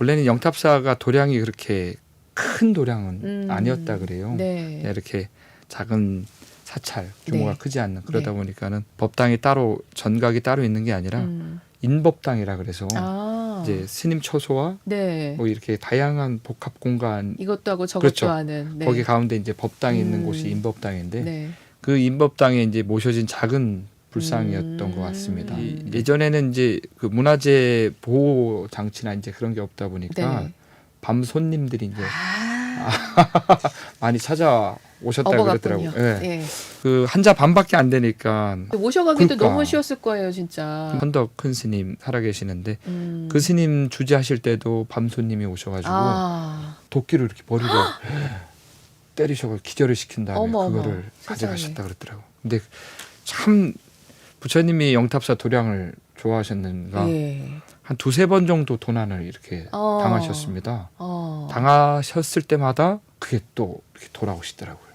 원래는 영탑사가 도량이 그렇게 큰 도량은 음. 아니었다 그래요. 네. 그냥 이렇게 작은 사찰 규모가 네. 크지 않는 그러다 네. 보니까는 법당이 따로 전각이 따로 있는 게 아니라 음. 인법당이라 그래서 아. 이제 스님 처소와 네. 뭐 이렇게 다양한 복합 공간 이것도 하고 저것도 그렇죠. 하는. 네. 거기 가운데 이제 법당이 있는 음. 곳이 인법당인데 네. 그 인법당에 이제 모셔진 작은 불상이었던 음. 것 같습니다. 이- 음. 예전에는 이제 그 문화재 보호 장치나 이제 그런 게 없다 보니까 네. 밤 손님들이 이제 아. 많이 찾아오셨다 어버갔군요. 그러더라고요. 예. 예. 그 한자 반밖에 안 되니까 모셔가기도 그러니까. 너무 쉬웠을 거예요, 진짜. 헌덕 큰 스님 살아계시는데 음. 그 스님 주재하실 때도 밤 손님이 오셔가지고 아. 도끼를 이렇게 버리고 때리셔서 기절을 시킨 다음에 어머, 어머. 그거를 세상에. 가져가셨다 그러더라고. 근데 참 부처님이 영탑사 도량을 좋아하셨는가 예. 한 두세 번 정도 도난을 이렇게 어. 당하셨습니다. 어. 당하셨을 때마다 그게 또 이렇게 돌아오시더라고요.